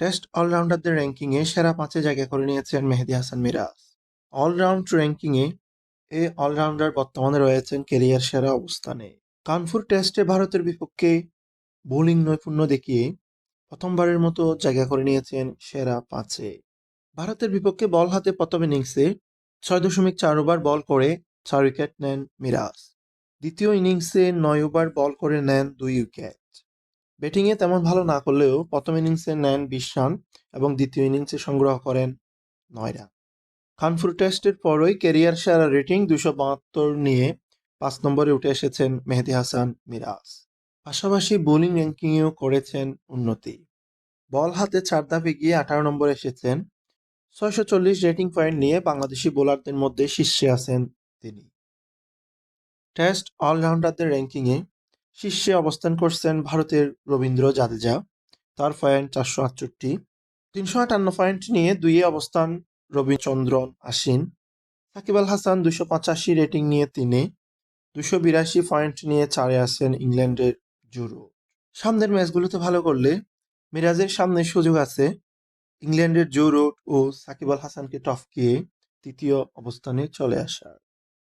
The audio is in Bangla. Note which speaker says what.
Speaker 1: টেস্ট অলরাউন্ডারদের র্যাঙ্কিংয়ে সেরা পাঁচে জায়গা করে নিয়েছেন মেহেদি হাসান মিরাজ। অলরাউন্ড র্যাঙ্কিংয়ে এ অলরাউন্ডার বর্তমানে রয়েছেন কেরিয়ার সেরা অবস্থানে। কানপুর টেস্টে ভারতের বিপক্ষে বোলিং নৈপুণ্য দেখিয়ে প্রথমবারের মতো জায়গা করে নিয়েছেন সেরা পাঁচে। ভারতের বিপক্ষে বল হাতে প্রথম ইনিংসে ছয় দশমিক চার ওভার বল করে চার উইকেট নেন মিরাজ। দ্বিতীয় ইনিংসে নয় ওভার বল করে নেন দুই উইকেট। ব্যাটিংয়ে তেমন ভালো না করলেও প্রথম ইনিংসে নেন বিশ রান এবং দ্বিতীয় ইনিংসে সংগ্রহ করেন নয় রান। কানপুর টেস্টের পরই ক্যারিয়ার সেরা রেটিং দুশো বাহাত্তর নিয়ে পাঁচ নম্বরে উঠে এসেছেন মেহেদি হাসান মিরাজ। পাশাপাশি বোলিং র্যাঙ্কিংয়েও করেছেন উন্নতি। বল হাতে চার ধাপে গিয়ে আঠারো নম্বরে এসেছেন। ছয়শো চল্লিশ রেটিং পয়েন্ট নিয়ে বাংলাদেশি বোলারদের মধ্যে শীর্ষে আছেন তিনি। টেস্ট অলরাউন্ডারদের র্যাঙ্কিংয়ে শীর্ষে অবস্থান করছেন ভারতের রবীন্দ্র জাদেজা। তার পয়েন্ট চারশো আটষট্টি। তিনশো আটান্ন পয়েন্ট নিয়ে দুইয়ে অবস্থান রবিচন্দ্রন আশ্বিন। সাকিব আল হাসান দুশো পঁচাশি রেটিং নিয়ে তিনে। দুশো বিরাশি পয়েন্ট নিয়ে চারে আসেন ইংল্যান্ডের জুরু। সামনের ম্যাচগুলোতে ভালো করলে মিরাজের সামনে সুযোগ আছে। ইংল্যান্ডের জো রুট ও সাকিব আল হাসানকে টপকিয়ে তৃতীয় অবস্থানে চলে আসার।